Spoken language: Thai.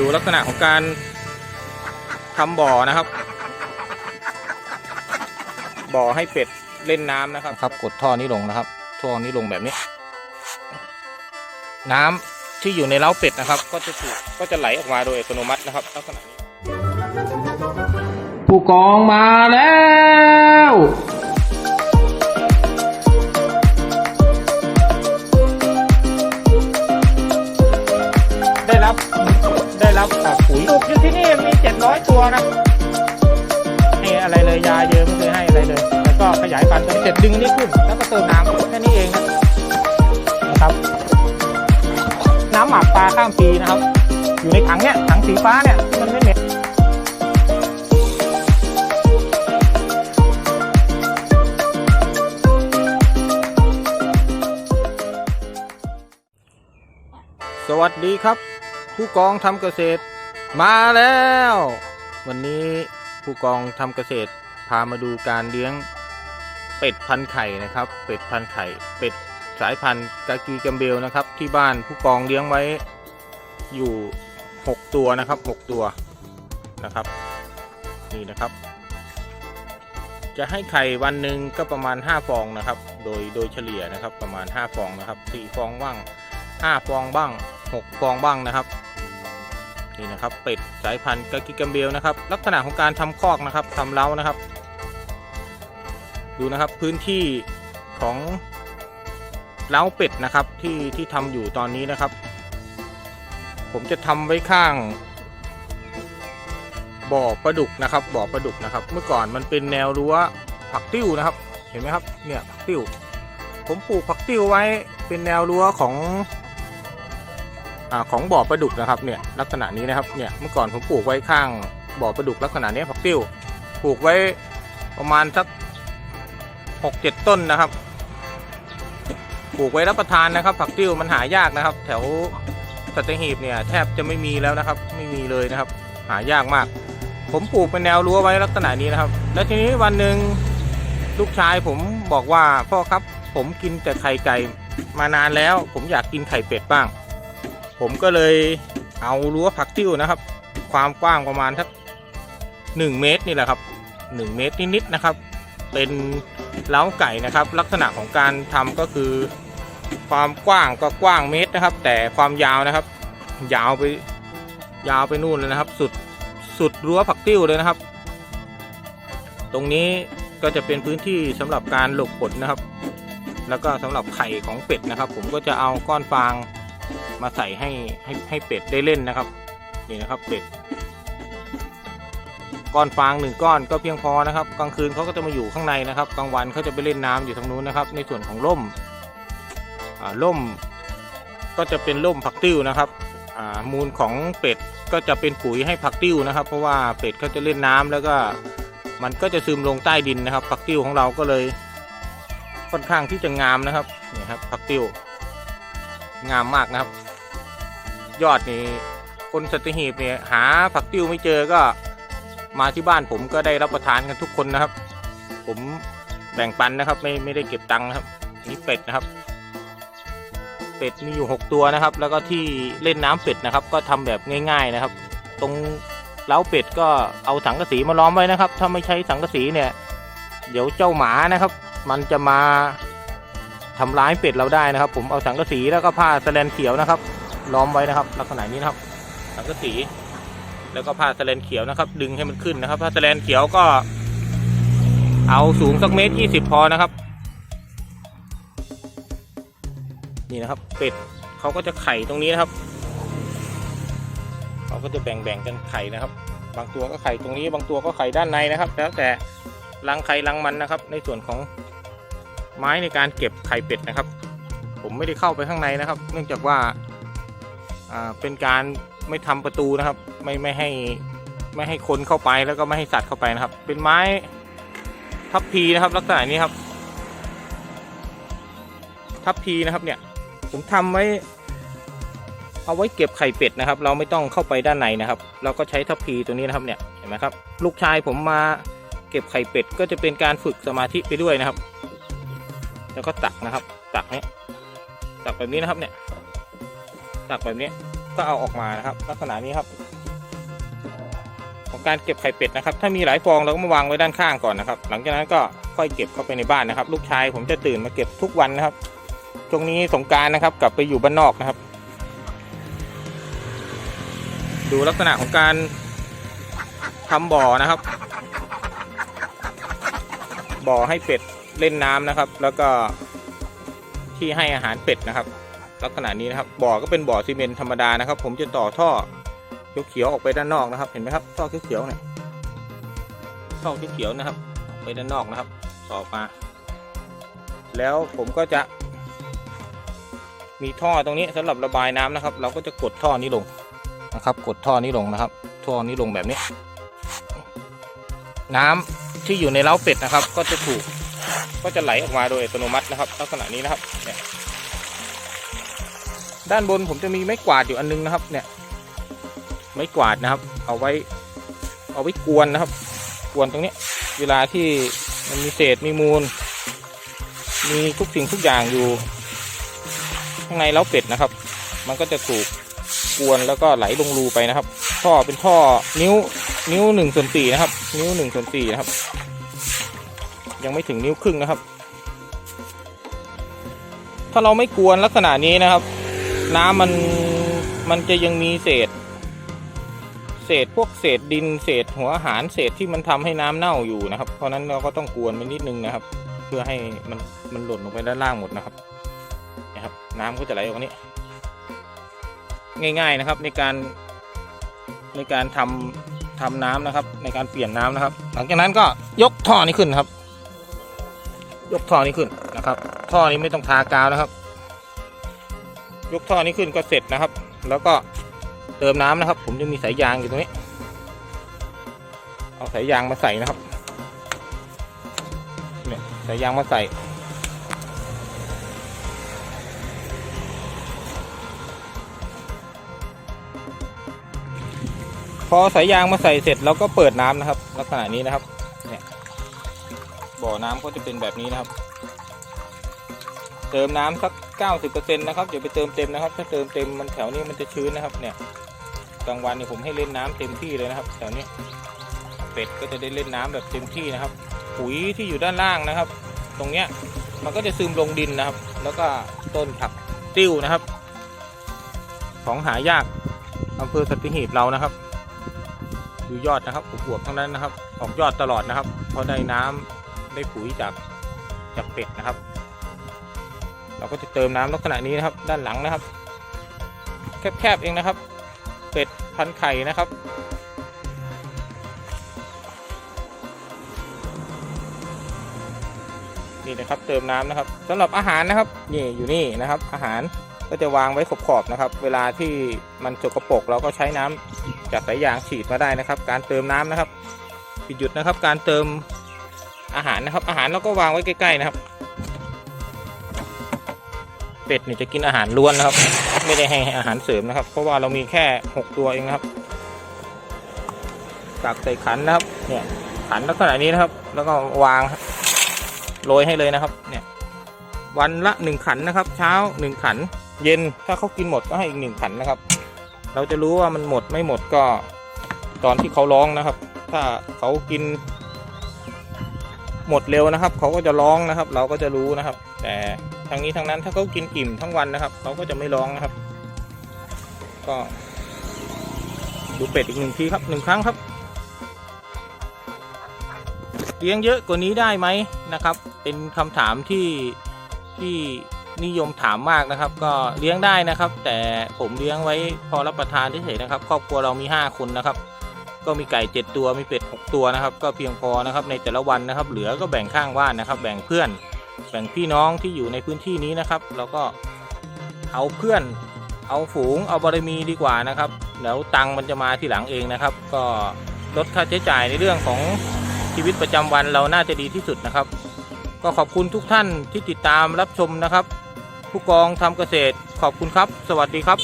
ดูลักษณะของการทำบ่อนะครับ บ่อให้เป็ดเล่นน้ำนะครับครับ กดท่อนี้ลงนะครับ ท่อนี้ลงแบบนี้ น้ำที่อยู่ในเล้าเป็ดนะครับ ก็จะถูกก็จะไหลออกมาโดยอัตโนมัตินะครับลักษณะนี้ผู้กองมาแล้ว ได้รับอ่าปุ๋ยปลูกอยู่ที่นี่มีเจ็ดร้อยตัวนะให้อะไรเลยยาเยอะไม่เคยให้อะไรเลย แล้วก็ขยายพันธุ์จนเสร็จดึงอันนี้ขึ้นแล้วก็เติมน้ำแค่นี้เองนะนะครับ น้ำหมักปลาข้ามปีนะครับ อยู่ในถังเนี้ยถังสีฟ้าเนี่ยที่มันไม่เหม็นสวัสดีครับ ผู้กองทำเกษตร มาแล้ว วันนี้ผู้กองทำเกษตร พามาดูการเลี้ยงเป็ดพันไข่นะครับ เป็ดพันไข่ เป็ดสายพันธุ์กากีกัมเบลนะครับ ที่บ้านผู้กองเลี้ยงไว้อยู่ 6 ตัวนะครับ 6 ตัวนะครับ นี่นะครับ จะให้ไข่วันหนึ่งก็ประมาณ 5 ฟองนะครับ โดยโดยเฉลี่ยนะครับประมาณ 5 ฟองนะครับ4ฟองบ้าง 5 ฟองบ้าง 6 ฟองบ้างนะครับ นี่นะครับเป็ดสายพันธุ์กากิกัมเบลนะครับ ลักษณะของการทำคอกนะครับทำเล้านะครับ ดูนะครับพื้นที่ของเล้าเป็ดนะครับที่ที่ทำอยู่ตอนนี้นะครับ ผมจะทำไว้ข้างบ่อปลาดุกนะครับบ่อปลาดุกนะครับ เมื่อก่อนมันเป็นแนวรั้วผักติ้วนะครับ เห็นไหมครับเนี่ยผักติ้ว ผมปลูกผักติ้วไว้เป็นแนวรั้วของ อของบ่อปลาดุกนะครับเนี่ยลักษณะนี้นะครับเนี่ยเมื่อก่อนผมปลูกไว้ข้างบ่อปลาดุกลักษณะนี้ผักติ้วปลูกไว้ประมาณสักหกเจ็ดต้นนะครับปลูกไว้รับประทานนะครับ ผักติ้วมันหายากนะครับ แถวสัตหีบเนี่ยแทบจะไม่มีแล้วนะครับ ไม่มีเลยนะครับ หายากมาก ผมปลูกเป็นแนวรั้วไว้ลักษณะนี้นะครับ แล้วทีนี้วันหนึ่งลูกชายผมบอกว่าพ่อครับผมกินแต่ไข่ไก่มานานแล้ว ผมอยากกินไข่เป็ดบ้าง ผมก็เลยเอารั้วผักติ้วนะครับ ความกว้างประมาณทักหนึ่งเมตรนี่แหละครับหนึ่งเมตรนิดๆนะครับ เป็นเล้าไก่นะครับ ลักษณะของการทำก็คือ ความกว้างก็กว้างเมตรนะครับ แต่ความยาวนะครับ ยาวไปยาวไปนู่นเลยนะครับ สุดสุดรั้วผักติ้วเลยนะครับ ตรงนี้ก็จะเป็นพื้นที่สำหรับการหลบฝนนะครับ แล้วก็สำหรับไข่ของเป็ดนะครับ ผมก็จะเอาก้อนฟาง มาใส่ให้ให้ให้เป็ดได้เล่นนะครับ นี่นะครับเป็ดก้อนฟางหนึ่งก้อนก็เพียงพอนะครับกลางคืนเขาก็จะมาอยู่ข้างในนะครับกลางวันเขาจะไปเล่นน้ำอยู่ทางนู้นนะครับ ในส่วนของร่มอ่าร่มก็จะเป็นร่มผักติ้วนะครับมูลของเป็ดก็จะเป็นปุ๋ยให้ผักติ้วนะครับ เพราะว่าเป็ดเขาจะเล่นน้ำแล้วก็มันก็จะซึมลงใต้ดินนะครับผักติ้วของเราก็เลยค่อนข้างที่จะงามนะครับนี่ครับผักติ้ว งามมากนะครับ ยอดนี่คนสัตหีบเนี่ยหาผักติ้วไม่เจอก็มาที่บ้านผมก็ได้รับประทานกันทุกคนนะครับ ผมแบ่งปันนะครับ ไม่ไม่ได้เก็บตังค์นะครับนี่เป็ดนะครับ เป็ดมีอยู่ 6 ตัวนะครับ แล้วก็ที่เล่นน้ำเป็ดนะครับ ก็ทำแบบง่าย ๆนะครับ ตรงเล้าเป็ดก็เอาสังกะสีมาล้อมไว้นะครับ ถ้าไม่ใช้สังกะสีเนี่ย เดี๋ยวเจ้าหมานะครับ มันจะมา ทำร้ายเป็ดเราได้นะครับ ผมเอาสังกะสีแล้วก็ผ้าสแลนเขียวนะครับ ล้อมไว้นะครับ ลักษณะนี้นะครับ สังกะสี แล้วก็ผ้าสแลนเขียวนะครับ ดึงให้มันขึ้นนะครับผ้าสแลนเขียวก็ เอาสูงสักเมตรยี่สิบพอนะครับนี่นะครับ เป็ดเขาก็จะไข่ตรงนี้นะครับเขาก็จะแบ่งๆกันไข่นะครับ บางตัวก็ไข่ตรงนี้ บางตัวก็ไข่ด้านในนะครับ แล้วแต่รังใครรังมันนะครับ ในส่วนของ ไม้ในการเก็บไข่เป็ดนะครับ ผมไม่ได้เข้าไปข้างในนะครับ เนื่องจากว่าเป็นการไม่ทำประตูนะครับ ไม่ไม่ให้ไม่ให้คนเข้าไปแล้วก็ไม่ให้สัตว์เข้าไปนะครับ เป็นไม้ทับพีนะครับ ลักษณะนี้ครับ ทับพีนะครับเนี่ย ผมทำไว้ เอาไว้เก็บไข่เป็ดนะครับ เราไม่ต้องเข้าไปด้านในนะครับ เราก็ใช้ทับพีตัวนี้นะครับเนี่ยเห็นไหมครับ ลูกชายผมมาเก็บไข่เป็ดก็จะเป็นการฝึกสมาธิไปด้วยนะครับ แล้วก็ตักนะครับ ตักเนี้ยตักแบบนี้นะครับเนี่ย ตักแบบนี้ก็เอาออกมานะครับ ลักษณะนี้ครับ ของการเก็บไข่เป็ดนะครับ ถ้ามีหลายฟองเราก็มาวางไว้ด้านข้างก่อนนะครับ หลังจากนั้นก็ค่อยเก็บเข้าไปในบ้านนะครับ ลูกชายผมจะตื่นมาเก็บทุกวันนะครับช่วงนี้สงการนะครับ กลับไปอยู่บ้านนอกนะครับ ดูลักษณะของการทำบ่อนะครับ บ่อให้เป็ด เล่นน้ำนะครับ แล้วก็ที่ให้อาหารเป็ดนะครับ ลักษณะนี้นะครับบ่อก็เป็นบ่อซีเมนต์ธรรมดานะครับ ผมจะต่อท่อเขียวๆออกไปด้านนอกนะครับ เห็นไหมครับท่อเขียวๆเนี่ยท่อเขียวๆนะครับออกไปด้านนอกนะครับต่อมา แล้วผมก็จะ มีท่อตรงนี้สำหรับระบายน้ำนะครับ เราก็จะกดท่อนี้ลงนะครับ กดท่อนี้ลงนะครับ ท่อนี้ลงแบบนี้ น้ำที่อยู่ในเล้าเป็ดนะครับ ก็จะถูก ก็จะไหลออกมาโดยอัตโนมัตินะครับ ลักษณะนี้นะครับเนี่ยด้านบนผมจะมีไม้กวาดอยู่อันนึงนะครับ เนี่ย ไม้กวาดนะครับ เอาไว้ เอาไว้กวนนะครับ กวนตรงนี้ เวลาที่มันมีเศษมีมูล มีทุกสิ่งทุกอย่างอยู่ ข้างในเล้าเป็ดนะครับ มันก็จะถูกกวนแล้วก็ไหลลงรูไปนะครับท่อเป็นท่อนิ้วนิ้วหนึ่งส่วนสี่นะครับ นิ้วหนึ่งส่วนสี่นะครับ ยังไม่ถึงนิ้วครึ่งนะครับ ถ้าเราไม่กวนลักษณะนี้นะครับ น้ำมันมันจะยังมีเศษ เศษพวกเศษดินเศษหัวอาหารเศษที่มันทำให้น้ำเน่าอยู่นะครับ เพราะนั้นเราก็ต้องกวนมันนิดนึงนะครับ เพื่อให้มันมันหล่นลงไปด้านล่างหมดนะครับนะครับ น้ำก็จะไหลออกมานี้ ง่าย ๆนะครับในการในการทำทำน้ำนะครับ ในการเปลี่ยนน้ำนะครับ หลังจากนั้นก็ยกท่อนี้ขึ้นครับ ยกท่อนี้ขึ้นนะครับ ท่อนี้ไม่ต้องทากาวนะครับ ยกท่อนี้ขึ้นก็เสร็จนะครับ แล้วก็เติมน้ำนะครับ ผมจะมีสายยางอยู่ตรงนี้ เอาสายยางมาใส่นะครับเนี่ยสายยางมาใส่พอสายยางมาใส่เสร็จเราก็เปิดน้ำนะครับ ลักษณะนี้นะครับ บ่อน้ำก็จะเป็นแบบนี้นะครับ เติมน้ำสัก 90%นะครับอย่าไปเติมเต็มนะครับ ถ้าเติมเต็มมันแถวนี้มันจะชื้นนะครับ เนี่ยกลางวันเนี่ยผมให้เล่นน้ำเต็มที่เลยนะครับ แถวนี้เป็ดก็จะได้เล่นน้ำแบบเต็มที่นะครับ ปุ๋ยที่อยู่ด้านล่างนะครับ ตรงเนี้ยมันก็จะซึมลงดินนะครับ แล้วก็ต้นผักติ้วนะครับ ของหายากอำเภอสัตหีบเรานะครับดูยอดนะครับอวบๆทั้งนั้นนะครับ ออกยอดตลอดนะครับ เพราะได้น้ำ ได้ปุ๋ยจากจากเป็ดนะครับ เราก็จะเติมน้ำลักษณะนี้นะครับ ด้านหลังนะครับ แคบๆเองนะครับ เป็ดพันไข่นะครับนี่นะครับเติมน้ำนะครับสำหรับอาหารนะครับนี่อยู่นี่นะครับ อาหารก็จะวางไว้ขอบๆนะครับ เวลาที่มันสกปรกเราก็ใช้น้ำจากสายยางฉีดมาได้นะครับ การเติมน้ำนะครับปิดหยุดนะครับ การเติม อาหารนะครับ อาหารเราก็วางไว้ใกล้ๆนะครับ เป็ดเนี่ยจะกินอาหารล้วนนะครับ ไม่ได้ให้อาหารเสริมนะครับ เพราะว่าเรามีแค่6ตัวเองนะครับตักใส่ขันนะครับ เนี่ยขันลักษณะนี้นะครับ แล้วก็วางโรยให้เลยนะครับ เนี่ย วันละหนึ่งขันนะครับ เช้าหนึ่งขัน เย็นถ้าเขากินหมดก็ให้อีกหนึ่งขันนะครับ เราจะรู้ว่ามันหมดไม่หมดก็ตอนที่เขาร้องนะครับ ถ้าเขากิน หมดเร็วนะครับเขาก็จะร้องนะครับ เราก็จะรู้นะครับ แต่ทั้งนี้ทั้งนั้นถ้าเขากินอิ่มทั้งวันนะครับเขาก็จะไม่ร้องนะครับ ก็ดูเป็ดอีกหนึ่งทีครับหนึ่งครั้งครับเลี้ยงเยอะกว่านี้ได้ไหมนะครับ เป็นคำถามที่ที่นิยมถามมากนะครับ ก็เลี้ยงได้นะครับ แต่ผมเลี้ยงไว้พอรับประทานเฉยๆนะครับ ครอบครัวเรามี 5 คนนะครับ ก็มีไก่7ตัวมีเป็ด6ตัวนะครับ ก็เพียงพอนะครับในแต่ละวันนะครับ เหลือก็แบ่งข้างบ้านนะครับ แบ่งเพื่อน แบ่งพี่น้องที่อยู่ในพื้นที่นี้นะครับแล้วก็เอาเพื่อน เอาฝูงเอาบารมีดีกว่านะครับแล้วตังค์มันจะมาทีหลังเองนะครับ ก็ลดค่าใช้จ่ายในเรื่องของชีวิตประจำวันเราน่าจะดีที่สุดนะครับ ก็ขอบคุณทุกท่านที่ติดตามรับชมนะครับ ผู้กองทำเกษตรขอบคุณครับ สวัสดีครับ